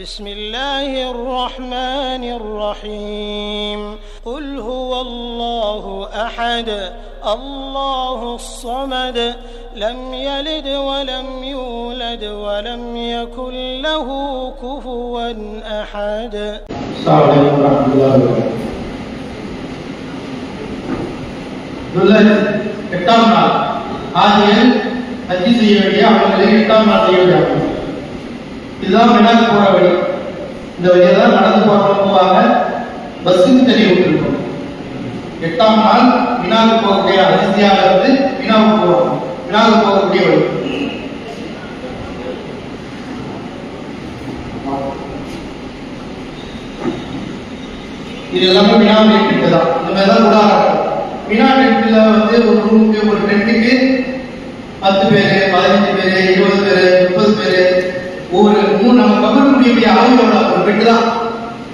بسم الله الرحمن الرحيم قل هو الله احد الله الصمد لم يلد ولم يولد ولم يكن له كفوا احد السلام عليكم ورحمة الله وبركاته துல்லல் எட்டாம் நாள் ஆகியல் ஹஜ்ஜி செய்ய வேண்டிய அவர்களை எட்டாம் நாள் செய்ய வேண்டிய இதுதான் மினாக்கு போற வழி. இந்த வழியை தான் நடந்து போறவங்க போவாங்க பஸ்ஸுக்கு விட்டுருக்கோம் எட்டாம் நாள் வினாவுக்கு போகக்கூடிய அதிசயாக இருந்து வினாவுக்கு போவாங்க வினாவுக்கு போகக்கூடிய வழி. இது எல்லாமே வினா டென்ட் தான். இந்த மாதிரி தான் உதாரணம் வினா டென்ட்ல வந்து ஒரு ரூமுக்கு ஒரு டென்ட்டுக்கு பத்து பேர் பதினஞ்சு பேர் இருபது பேர் ஒரு மூணு நம்ம கவர் முடியக்கூடிய அளவு எவ்வளோ ஒரு பெட்டு தான்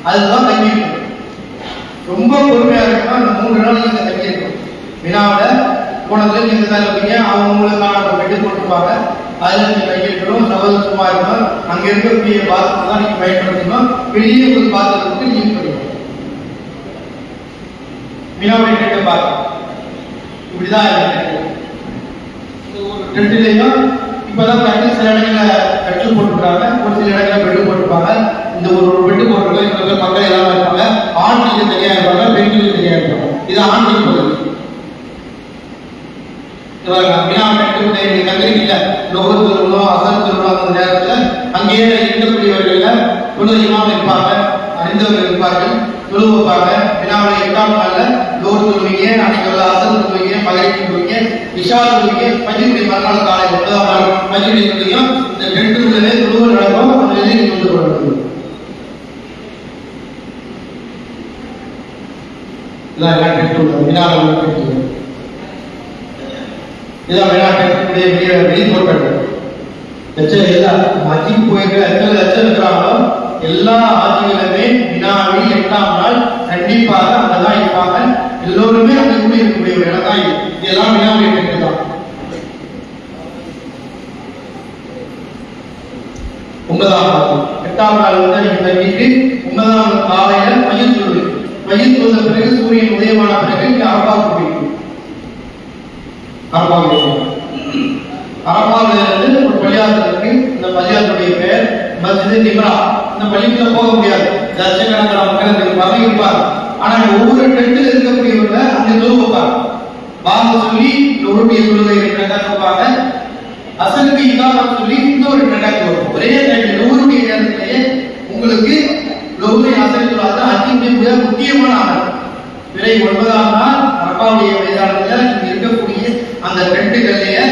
அதுதான் தங்கி ரொம்ப பொறுமையா இருக்கணும். அந்த மூன்று நாள் நீங்க தங்கி இருக்கணும் வினாவில் போனதுல நீங்க தான் இருப்பீங்க அவங்களுக்கான ஒரு பெட்டு போட்டுருப்பாங்க அதுல நீங்க தங்கி இருக்கணும் சகோதரமா இருக்கணும். அங்க இருக்கக்கூடிய பாத்ரூம் தான் நீங்க பயன்படுத்தணும். வெளியே ஒரு பாத்திரத்துக்கு நீங்க பண்ணுவோம் வினாவை டென்ட்டை பார்க்கலாம் இப்படிதான் இருக்கு. இந்த இப்பதான் சில இடங்களில் கட்டு போட்டுருக்காங்க ஒரு சில இடங்களில் பெட்டு போட்டிருப்பாங்க இந்த ஒரு ஒரு பெட்டு போட்டிருக்காங்க மக்கள் எல்லாரும் இருப்பாங்க. ஆண்களுக்கு தனியா இருப்பாங்க பெண்களுக்கு தனியா இருப்பாங்க. இது ஆண்கள் பகுதி இது பாருங்க, வினா திருவிழா திருவிழா அந்த நேரத்துல அங்கேயே இருக்கக்கூடியவர்கள்ல தொழுது இமாம் இருப்பாங்க அறிந்தவர்கள் இருப்பார்கள் தொழு வைப்பாங்க எட்டாம் நாள்ல லோர் தொழுவீங்க அன்னைக்கு உள்ள அசர் தொழுவீங்க மகளிர் விஷா தொழுவீங்க பஞ்சுடைய மறுநாள் காலை ஒன்பதாம் நாள் பஞ்சுடைய இந்த ரெண்டு உள்ளவே தொழுவு நடக்கும் அந்த வந்து கொள்ளணும் இதான் எல்லாம் டென்ட் உள்ள வினாவில் உள்ள டென்ட் உள்ள. இதான் வெளிநாட்டுடைய வெளிய வெளித்தோட்டம் லட்சம் எல்லாம் மதிப்பு போயிருக்கிற எத்தனை லட்சம் இருக்கிறாங்களோ எல்லா ஆட்சிகளுமே வினாடி எட்டாம் நாள் கண்டிப்பாக அங்கதான் இருப்பாங்க. எல்லோருமே அங்க கூட இருக்கக்கூடிய ஒரு இடம் தான் இதெல்லாம் வினாவுடைய டென்ட் தான். ஒன்பதாம் நாள். எட்டாம் நாள் வந்து நீங்க தங்கிட்டு ஒன்பதாம் நாள் காலையில பயிர் சொல்லுது பயிர் சொல்ல பிறகு சூரியன் உதயமான பிறகு இங்க அரபாவுக்கு போயிருக்கு அரபாவுக்கு அரபாவில் இருந்து ஒரு பள்ளியாசல் இருக்கு இந்த பள்ளியாசலுடைய பெயர் மஸ்ஜித் இப்ரா இந்த பள்ளிக்குள்ள போக முடியாது. லட்சக்கணக்கான மக்கள் இந்த இருப்பாங்க. இருப்பாங்க ஆனா ஒவ்வொரு டென்ட்ல இருக்கக்கூடியவங்க அங்க தொழு வாங்க சொல்லி நொறுடைய தொழுகை ரெண்டாக வைப்பாங்க. அசலுக்கு இல்லாம சொல்லி இன்னொரு ரெண்டாக வரும் ஒரே டைம்ல நூறுடைய நேரத்திலேயே உங்களுக்கு லோகை ஆசிரியர்களாக சொல்லாத மிக முக்கியமான அமல் பிறை ஒன்பதாம் நாள் அரபாவுடைய மைதானத்துல இருக்கக்கூடிய அந்த டென்ட்டுகள்லயே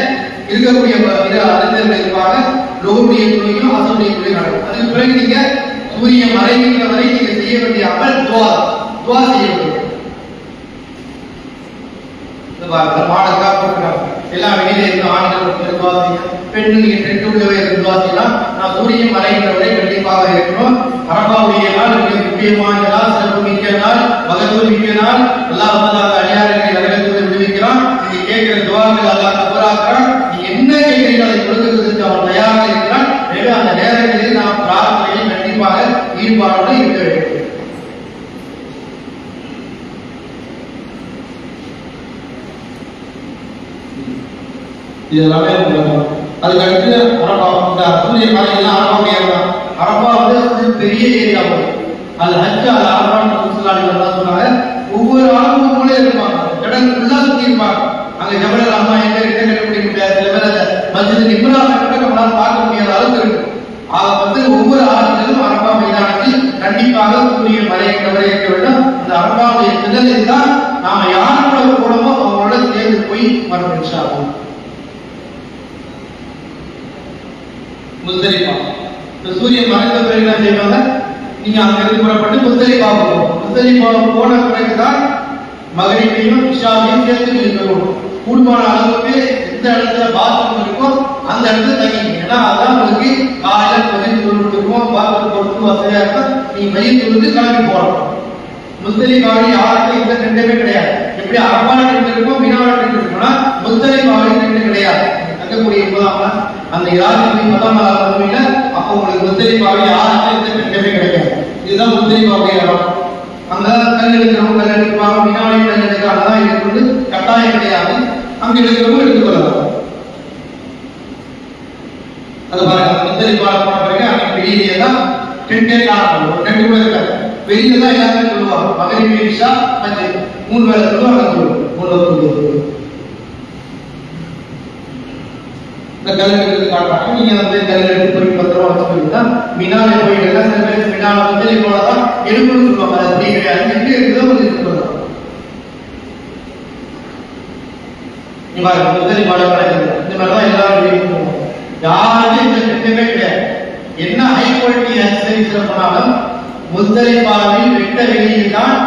இருக்கக்கூடிய ப- இரு அறிஞர்கள் இருப்பாங்க. லோகமுடைய துறையும் அசலுடைய துறை நடக்கும். அதுக்கு பிறகு நீங்க சூரிய மறைகின்ற வரை நீங்க செய்ய வேண்டிய அமல் துவா. துவா செய்ய வேண்டும் இந்த பாருங்க மாடக்கா போட்டுருக்காங்க. எல்லா வெளியில இருந்து ஆண்கள் ஒரு துவா பெண்கள் நீங்க டென்ட் உள்ளவே இருந்து நான் சூரியன் மறைகின்றவரை கண்டிப்பாக இருக்கணும். அரபாவுடைய நாள் மிக முக்கியமான நாள் சிறப்பு மிக்க நாள் மகத்துவம் மிக்க நாள். அல்லா வந்ததாக அடியார்களை நரகத்தில் விடுவிக்கிறான். நீங்க கேட்கிற துவாக்கள் அல்லா கபராக்கிறான் நீங்க என்ன கேட்கிறீங்க அதை கொடுக்கிறதுக்கு அவன் தயாராக இருக்கிறான். எனவே அந்த நேரங்களில் நாம் பிரார்த்தனையில் கண்டிப்பாக ஈடுபாடோடு இருக்க வேண்டும் இது எல்லாமே அதுக்கு அடுத்து அரபா இந்த அசூரிய காலையெல்லாம் அரபா ஏறலாம் அரபா வந்து அது பெரிய ஏரியா அது. ஹஜ் அது அரபான்னு முஸ்லாமி சொன்னாங்க. ஒவ்வொரு ஆளும் மூலையில இருப்பாங்க. இடம் ஃபுல்லா சுத்தி இருப்பாங்க. அங்க ஜபல் அம்மா எங்க கிட்ட கண்டுபிடிக்க முடியாது. சில பேர் மஸ்ஜித் நிம்ரா கிட்ட நம்மளால பார்க்க முடியாத அளவுக்கு இருக்கு. ஆக வந்து ஒவ்வொரு ஆளுங்களும் அரபா மைதானத்தில் கண்டிப்பாக சூரிய மறைகின்ற வரை இருக்க வேண்டும். அந்த அரபாவுடைய திடலில் தான் நாம யாரோட போனோமோ அவங்களோட சேர்ந்து போய் வரணும் ஆகும் முஸ்தலிஃபா இந்த சூரியன் மறைந்த பிறகு என்ன செய்வாங்க? நீங்க அங்க இருந்து புறப்பட்டு முஸ்தலிஃபா போகணும். முஸ்தலிஃபா போன பிறகுதான் மகரிபையும் இஷாவையும் சேர்த்து நீங்க சொல்லணும் கூடுமான அளவுக்கு எந்த இடத்துல பாத்ரூம் இருக்கோ அந்த இடத்துல தங்கிங்க ஏன்னா அதான் உங்களுக்கு காலையில மதியம் தொழுவதுக்கும் பாத்ரூம் போறதுக்கும் வசதியா இருக்கும் நீங்க மதியம் தொழுது கிளம்பி போகணும். முஸ்தலிஃபாவில் யாருக்கும் இந்த ரெண்டுமே கிடையாது. எப்படி அரபான ரெண்டு இருக்கும் மீனான டெண்டு இருக்கும்னா முஸ்தலிஃபாவில் ரெண்டு கிடையாது. தங்கக்கூடிய இப்போதான் அந்த யாருக்கு பத்தாம் நாள் வருவீங்க அப்போ உங்களுக்கு முஸ்தலிஃபாவில் யாருக்கும் எந்த இதுதான் முத்தரிப்பாவுடைய இடம். அங்க கல் எடுக்கிறவங்க கல் எடுப்பாங்க வினாடி கல் எடுக்கிறாங்க அதான் எடுக்கிறது கட்டாயம் கிடையாது. அங்க எடுக்கிறவங்க எடுத்துக்கொள்ளலாம். அது பாருங்க முத்தரிப்பால போன பிறகு அன்னைக்கு வெளியிலேயே தான் டென்டே காணப்படும் ரெண்டு பேர் இருக்காங்க இருக்காது வெளியில தான் எல்லாமே சொல்லுவாங்க மகளிர் இஷா அஞ்சு மூணு வேலை சொல்லுவாங்க மூணு வேலை சொல்லுவாங்க இந்த கல் எடுக்கிறது காட்டுறாங்க. நீங்க வந்து கல் எடுத்து போய் பத்திரமா வச்சுக்கிட்டீங்கன்னா மினாலே போயிட்டு சில பேர் மினால வந்து இப்போ தான் எடுக்கணும்னு சொல்லுவாங்க அது அப்படி கிடையாது. எப்படி இருக்குதோ வந்து எடுத்துக்கலாம் முதலி மாடல் இந்த மாதிரிதான் எல்லாரும் வெளியே போவோம். யாருமே இந்த திட்டமே கிடையாது. என்ன ஹை குவாலிட்டி எக்ஸசைஸ்ல போனாலும் முஸ்தலிஃபாவில் வெட்ட வெளியில் தான்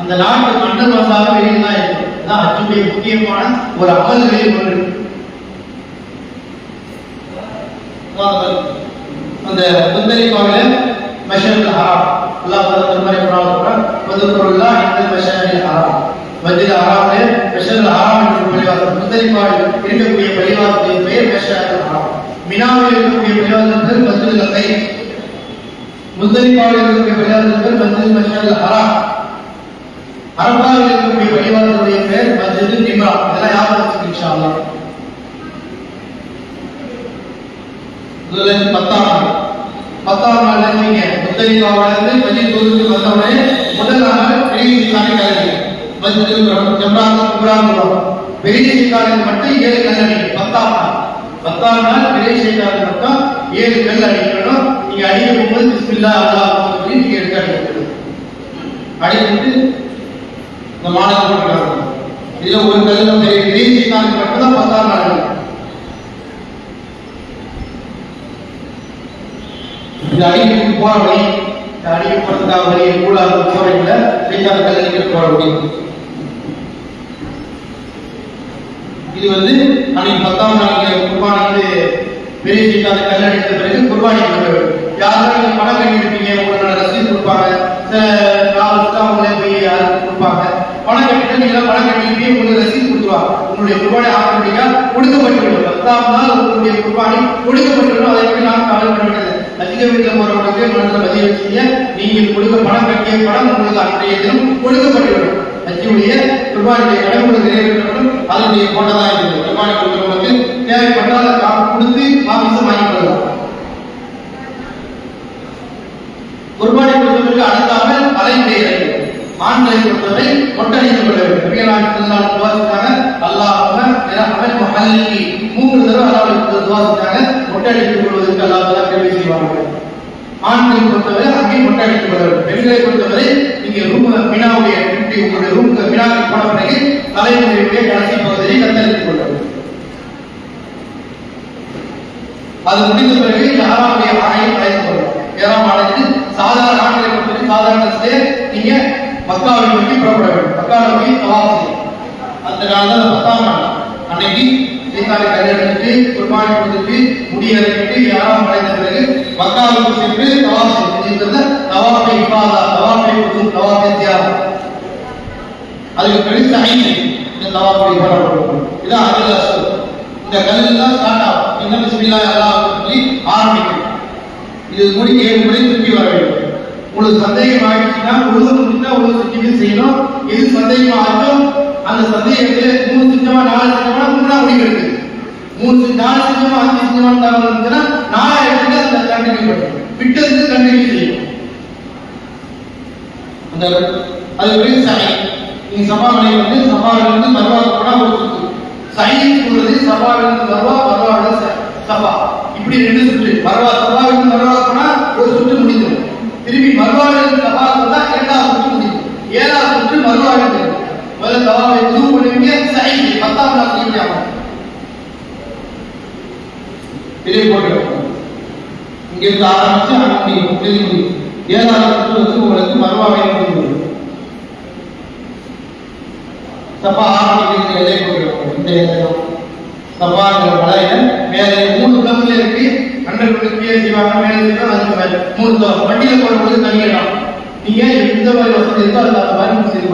அந்த நாட்டு மண்டல் வந்தாலும் வெளியில் தான் இருக்கும். அதான் அச்சுடைய முக்கியமான ஒரு அமல் வெளியில் கொண்டு அந்த முத்தலிஃபாவில மஷல் ஹராம் அல்லாஹ் தஆலா மாதிரி குர்ஆன் சொல்றான் வதுகுருல்லா இந்த மஷல் ஹராம் மஸ்ஜித் ஹராம்ல மஷல் ஹராம் என்ற பள்ளிவாசல் முத்தலிஃபாவில் இருக்கக்கூடிய பள்ளிவாசலுடைய பெயர் மஷல் ஹராம் மினாவில் இருக்கக்கூடிய பள்ளிவாசல் பேர் மஸ்ஜித் லகை முத்தலிஃபாவில் இருக்கக்கூடிய பள்ளிவாசல் பேர் மஸ்ஜித் மஷல் ஹராம் அரபாவில் இருக்கக்கூடிய பள்ளிவாசலுடைய பேர் மஸ்ஜித் நிம்ரா இதெல்லாம் ஞாபகம் வச்சுக்கோங்க இன்ஷா அல்லாஹ் இதுல பத்தாம் நாள். பத்தாம் நாள் நீங்க முத்தலிஃபாவில இருந்து மஜித் தூதுக்கு வந்தவுடனே முதல் நாள் பெரிய சிக்கானை கலந்து. மஜித் ஜம்ராத் குப்ரான் பெரிய சிக்கானுக்கு மட்டும் ஏழு கல்லணி பத்தாம் நாள். பத்தாம் நாள் பெரிய சிக்கானுக்கு மட்டும் ஏழு கல் அடிக்கணும் நீங்க அடிக்கும் போது பிஸ்மில்லா அல்லா சொல்லி நீங்க எடுத்து அடிக்கணும் அடிக்கிட்டு இந்த மாணவர்கள் இதுல ஒரு கல் பெரிய பெரிய சிக்கானுக்கு மட்டும் தான் பத்தாம் நாள் அடிக்கணும் இந்த அடிக்கு போற வழி இந்த போறதுக்காக வழி கூட போறீங்கள ரீசார்ஜ் கல்லடிக்க போற வழி இது வந்து அன்னைக்கு பத்தாம் நாள் குர்பானிக்கு வந்து பெரிய சீட்டாத கல்லடித்த பிறகு குர்பானி கொடுக்க யாரும் நீங்க பணம் கட்டி எடுப்பீங்க உங்களோட ரசீது கொடுப்பாங்க. சில நாளுக்கு அவங்களே போய் யாரும் கொடுப்பாங்க. பணம் கட்டிட்டு நீங்க பணம் கட்டிட்டு உங்களுக்கு ரசீது கொடுத்துருவாங்க. உங்களுடைய குர்பானி ஆட்டோமேட்டிக்கா கொடுக்கப்பட்டுவிடும் பத்தாம் நாள் உங்களுடைய குர்பானி கொடுக்கப்பட்டுவிடும் அதை எப்படி நாம் கவலை பண்ண வேண்டியது அதிக வீட்டில் போறவங்களுக்கு மனதில் பதிய வச்சுங்க நீங்கள் கொடுக்க பணம் கட்டிய பணம் உங்களுக்கு அன்றைய தினம் கொடுக்கப்பட்டுவிடும். அஜியுடைய குர்பானியுடைய கடவுள் நிறைவேற்றப்படும் அதனுடைய போட்டதாக இருக்குது குர்பானி கொடுக்கிறவங்களுக்கு தேவைப்பட்டால் காப்பு கொடுத்து மாமிசம் வாங்கிக் கொள்ளலாம். குர்பானி கொடுத்தவருக்கு அடுத்தாமல் தலைமுறை இறங்கும் ஆண்களை பொறுத்தவரை ஒட்டணிந்து கொள்ள வேண்டும். நபிகளார் திருநாள் அல்லாஹ் அவன் மகளிர் மூன்று தடவை அல்லாஹ் துவாசித்தாங்க ஒட்டடித்துக் கொள்வதற்கு அல்லாஹ் கேள்வி செய்வார்கள் ஆண்களை பொறுத்தவரை அங்கே ஒட்டடித்துக் கொள்ள வேண்டும் பெண்களை பொறுத்தவரை நீங்க ரூம் மினாவுடைய டியூட்டி உங்களுடைய ரூம் மினாவுக்கு போன பிறகு தலைமுறையுடைய கடைசி பகுதியை கத்தரித்துக் கொள்ள அது முடிந்த பிறகு யாராவுடைய ஆணையை அழைத்து கொள்ளலாம். ஏழாம் ஆணைக்கு சாதாரண ஆண்களை பொறுத்தவரை சாதாரணத்திலே நீங்க மக்காவை நோக்கி புறப்பட வேண்டும். மக்காவை நோக்கி தவாப் செய்யும் அந்த காலத்தில் பத்தாம் நாள். அன்னைக்கு சீதாவை கல்யாணிட்டு குர்பானி கொடுத்துட்டு முடியறக்கிட்டு யாரும் அடைந்த பிறகு மக்காவுக்கு சென்று தவாப் செஞ்சிருந்த தவாப்பை இப்பாதா தவாப்பை கொடுக்கும் தவாப்பை தியாகம் அதுக்கு பிறகு ஐந்து இந்த தவாப்பை போடப்படும் இதான் அதுல அசல் இந்த கல்லெல்லாம் ஸ்டார்ட் ஆகும். இன்னும் பிஸ்மில்லா எல்லாம் சொல்லி ஆரம்பிக்கும். இது முடிக்க ஏழு முறை திரும்பி வர வேண்டும். உங்களுக்கு சந்தேகம் ஆகிடுச்சுன்னா உழுது முடிஞ்சா உழுது சுற்றிட்டு செய்யணும். எது சந்தேகம் ஆகும் அந்த சந்தேகத்துல மூணு சின்னமா நாலு சின்னமா மூணா முடிக்கிறது மூணு நாலு சின்னமா அஞ்சு சின்னமா தகவல் இருந்துச்சுன்னா நாலாயிரத்துல அந்த கண்டினியூ பண்ணும் விட்டதுக்கு கண்டினியூ செய்யும் அந்த அது ஒரு சகை நீங்க சபாவளை வந்து சபாவில இருந்து மருவா கூட ஒரு சுத்து. சைன் சொல்றது சபாவில இருந்து மருவா மருவாவில சபா. இப்படி ரெண்டு சுற்று மருவா சபாவில இருந்து திரும்பி மறுவாழ்வு இருந்து சபா இரண்டாவது சுற்று முடியும் ஏழாவது சுற்று மறுவாழ்வு இருந்து முதல்ல சபாவை ஜூம் பண்ணுவீங்க சை பத்தாம் நாள் திரும்பி ஆகும் வெளியே போட்டு இங்க இருந்து ஆரம்பிச்சு அங்க முடியும் ஏழாவது சுற்று வந்து உங்களுக்கு மருவாவை முடியும் சபா ஆரம்பிக்கிறது எல்லை கொடுக்கிறோம் இந்த எல்லையும் சபாங்கிற மலையில மேலே மூணு பிளம்ல இருக்கு. கீழே செய்வாங்க மேலே செய்வாங்க அதுக்கு மூணு வண்டியில போடும்போது தனியிடம் நீங்க எந்த மாதிரி வசதி இருக்கோ அந்த மாதிரி நீங்க செய்து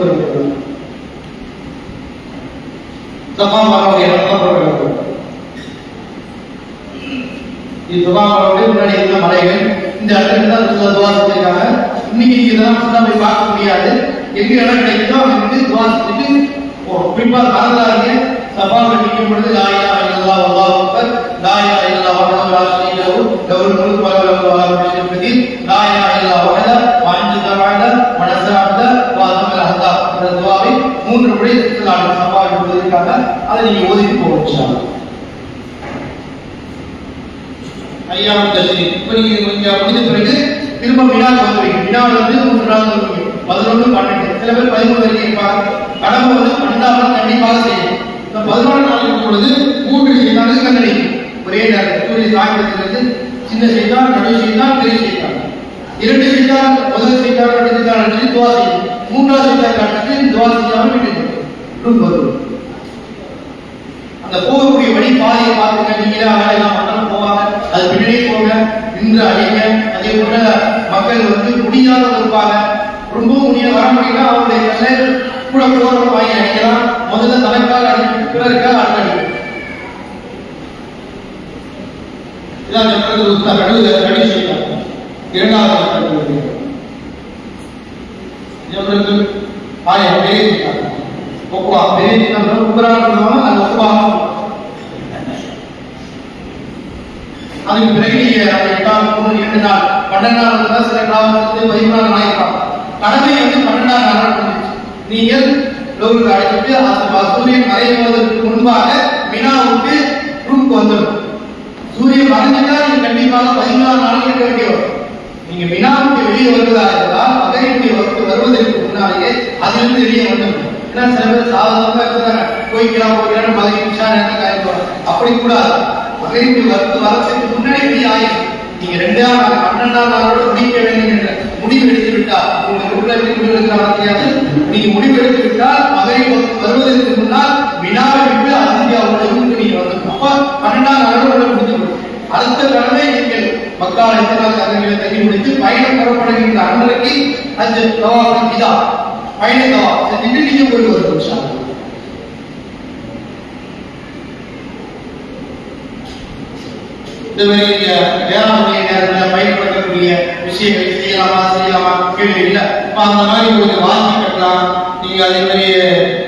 முன்னாடி இருந்த மலைகள். இந்த இடத்துல தான் இன்னைக்கு தான் போய் பார்க்க முடியாது. எங்க இடம் கிடைக்குதோ அங்க வந்து குறிப்பா சபாவில் நிற்கும் பொழுது நாயா இல்லா அல்லாஹ் நாயா இல்லா இல்லல்லா வஹதஹு லா ஷரீக லஹு. லஹுல் முல்கு வ லஹுல் வலா குல்லி கதீர். இந்த துவாவை மூன்று முறை சொல்லலாம் சபாவில் ஓதுவதற்காக அதை நீங்க ஓதிட்டு போகணும் இன்ஷா அல்லாஹ் ஐயாவும் தசரி இப்போ நீங்க முடிந்த பிறகு திரும்ப வினாக்கு வந்துருவீங்க வினாவில் வந்து மூன்று நாள் வருவீங்க பதினொன்று பன்னெண்டு. சில பேர் பதிமூணு வரைக்கும் இருப்பாங்க. கடமை வந்து பன்னெண்டாம் கண்டிப்பாக செய்யணும். இந்த பதினொன்று நாள் பொழுது மூன்று செய்தான் கண்டறியும் ஒரே நேரம். சூரிய சாயத்திலிருந்து சின்ன செய்தான் நடு செய்தான் பெரிய செய்தான் இரண்டு செய்தால் முதல் செய்தால் ரெண்டு செய்தால் என்று துவா செய்யும். மூன்றாவது செய்தால் காட்டுக்கு துவா செய்யாமல் விட்டு வரும். அந்த போகக்கூடிய வழி பாதையை பார்த்துங்க நீங்களே அழகெல்லாம் மக்களும் போவாங்க. அது பின்னாடியே போங்க. நின்று அழிங்க அதே போல மக்கள் வந்து முடியாத இருப்பாங்க ரொம்ப முடிய வர முடியல. அவருடைய கூட போறவங்க வாங்கி அடிக்கலாம் முதல்ல தலைக்கால் அடிச்சு பிறருக்காக அடிக்கணும் இதான் அந்த உத்தா நடுவு நடி செய்யலாம் இரண்டாவது கட்டுவது. இவர்களுக்கு ஆயிரம் ஒப்பா பெரிய நம்ம பண்ணுவாங்க அது ஒப்பா அதுக்கு பிறகு நீங்க எட்டாம் மூணு இரண்டு நாள் பன்னெண்டாம் சில பதிமூணாம் கடமை வந்து பன்னெண்டாம் நாள் நீங்கள் லோருக்கு அழைச்சிட்டு அந்த சூரியன் மறைவதற்கு முன்பாக மினாவுக்கு ரூமுக்கு வந்துடும். சூரியன் மறைஞ்சிட்டா நீங்க கண்டிப்பாக பதினாறு நாள் இருக்க வேண்டிய வரும். நீங்க மினாவுக்கு வெளியே வருவதாக இருந்தால் மகரினுடைய வகுப்பு வருவதற்கு முன்னாலேயே அதிலிருந்து வெளியே வந்துடும். ஏன்னா சில பேர் சாதாரணமாக இருக்கிறாங்க போய்க்கலாம் போய்க்கலாம் மதுரை நிமிஷம் நேரத்தில் காய்ப்பாங்க அப்படி கூடாது. மகரினுடைய வகுப்பு வரத்துக்கு முன்னாடி வெளியே ஆயிடும் நீங்க ரெண்டாம் நாள் பன்னெண்டாம் நாளோட முடிக்க வேண்டும் என்ற முடிவு எடுத்து விட்டால் உங்களுக்கு உள்ள முடிவு எடுக்கலாம் தெரியாது நீங்க முடிவு விட்டால் மகரின் வருவதற்கு முன்னால் வினாவை விட்டு அதிகாவோட நீங்க வந்து அப்ப பன்னெண்டாம் நாளோட முடிஞ்சு அடுத்த கடமை நீங்கள் மக்கால் இத்தனால் தங்கங்களை தண்ணி முடித்து பயணம் புறப்படுகின்ற அன்றைக்கு அஞ்சு தவாஃபின் இதா பயண தவா செஞ்சுட்டு நீங்க போயிட்டு வரும் இன்ஷா அல்லாஹ். இந்த மாதிரி வேளாண்மை நேரத்தில் பயன்படுத்தக்கூடிய விஷயங்கள் செய்யலாமா செய்யலாமா? கேள்வி இல்லை. இப்போ அந்த மாதிரி கொஞ்சம் வாசி கட்டலாம். நீங்கள் அதே மாதிரி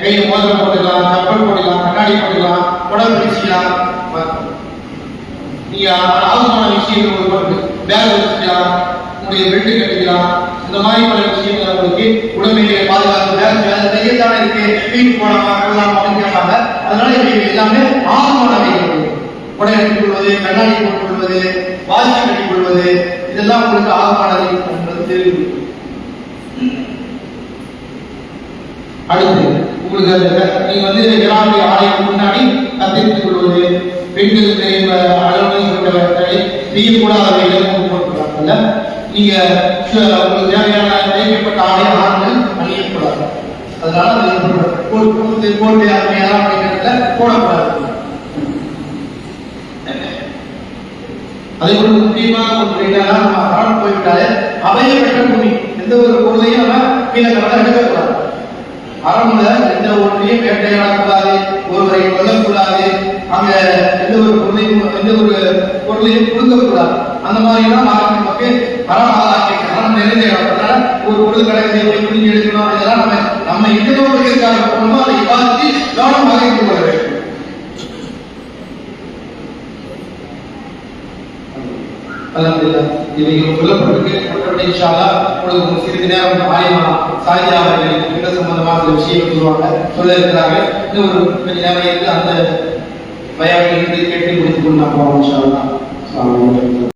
கையில் மோதிரம் போட்டுக்கலாம் கப்பல் போட்டுக்கலாம் கண்ணாடி போட்டுக்கலாம் உடம்பு பிடிச்சிக்கலாம் நீங்கள் ஆபத்தான விஷயங்கள் உங்களுக்கு பேக் வச்சுக்கலாம் உங்களுடைய பெட்டு கட்டிக்கலாம். இந்த மாதிரி பல விஷயங்கள் உங்களுக்கு உடம்பிலே பாதுகாத்து வேலை செய்யத்தானே இருக்கு. வீட்டு போனமா கட்டலாம் அப்படின்னு கேட்பாங்க. அதனால எல்லாமே ஆபத்தானவைகள் உடை அணிந்து கொள்வது கண்ணாடி போட்டுக் கொள்வது வாட்சி கட்டிக் கொள்வது இதெல்லாம் உங்களுக்கு ஆபத்தானவை என்பது தெரியும் அடுத்து உங்களுக்கு நீங்க வந்து விழாவுடைய ஆலயம் முன்னாடி கத்திரித்துக் கொள்வது பெண்களுக்கு அளவு செய்யக்கூடாதவைகள் போட்டுக்கிறாங்கல்ல நீங்க உங்களுக்கு தேவையான தேவைப்பட்ட ஆடை ஆண்கள் அணியக்கூடாது அதனால போட்டு போட்டு போட்டு போடக்கூடாது அதே ஒரு முக்கியமான ஒரு என்னன்னா நம்ம ஹராம் போய்விட்டாலே அவையப்பட்ட பூமி எந்த ஒரு பொருளையும் நம்ம கீழே கடலை எடுக்கக்கூடாது அறம்ல எந்த ஒன்றையும் வேட்டையாடக்கூடாது ஒருவரை கொல்லக்கூடாது அங்க எந்த ஒரு பொருளையும் எந்த ஒரு பொருளையும் கொடுக்கக்கூடாது அந்த மாதிரி எல்லாம் நமக்கு அறம் அறம் நிறைந்த இடத்துல ஒரு பொருள் கிடைக்கிறது எப்படி புரிஞ்சு எடுக்கணும் இதெல்லாம் நம்ம நம்ம எந்த நோக்கத்திற்காக போகணுமோ அதை பார்த்து கவனமாக இருந்து கொள்ள வேண்டும் அல்ஹம்துலில்லாஹ் இவைகள் சொல்லப்பட்டிருக்கு. மற்றபடி இன்ஷா உங்களுக்கு சிறிது நேரம் அவர்கள் இந்த சம்பந்தமாக சில விஷயங்கள் சொல்லுவாங்க சொல்ல இருக்கிறாங்க இன்னும் ஒரு கொஞ்ச நேரம் இருந்து அந்த பயாவை கேட்டு முடித்துக் கொண்டு நான் போவோம்